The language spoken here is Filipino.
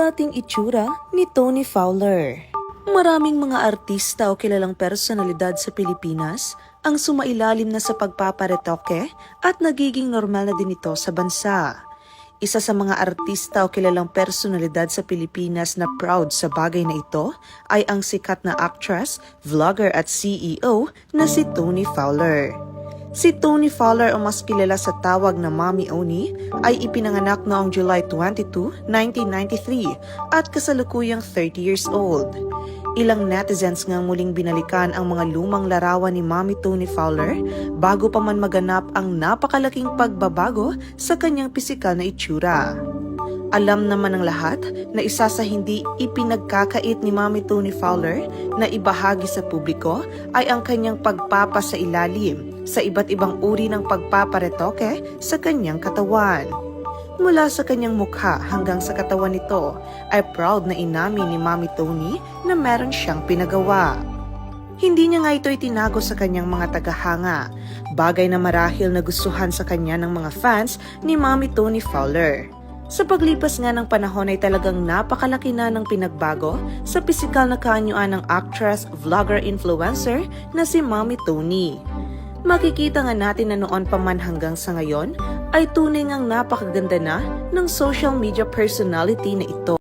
dating itsura ni Tony Fowler. Maraming mga artista o kilalang personalidad sa Pilipinas ang sumailalim na sa pagpaparetoke at nagiging normal na din ito sa bansa. Isa sa mga artista o kilalang personalidad sa Pilipinas na proud sa bagay na ito ay ang sikat na actress, vlogger at CEO na si Tony Fowler. Si Tony Fowler o mas kilala sa tawag na Mommy Oni ay ipinanganak noong July 22, 1993 at kasalukuyang 30 years old. Ilang netizens ngang muling binalikan ang mga lumang larawan ni Mommy Tony Fowler bago pa man maganap ang napakalaking pagbabago sa kanyang pisikal na itsura. Alam naman ng lahat na isa sa hindi ipinagkakait ni Mommy Tony Fowler na ibahagi sa publiko ay ang kanyang pagpapasailalim sa iba't ibang uri ng pagpaparetoke sa kanyang katawan. Mula sa kanyang mukha hanggang sa katawan nito ay proud na inamin ni Mommy Tony na meron siyang pinagawa. Hindi niya nga ito itinago sa kanyang mga tagahanga, bagay na marahil nagustuhan sa kanya ng mga fans ni Mommy Tony Fowler. Sa paglipas nga ng panahon ay talagang napakalaki na ng pinagbago sa pisikal na kaanyuan ng actress, vlogger, influencer na si Mommy Tony. Makikita nga natin na noon pa man hanggang sa ngayon ay tunay ngang napakaganda na ng social media personality na ito.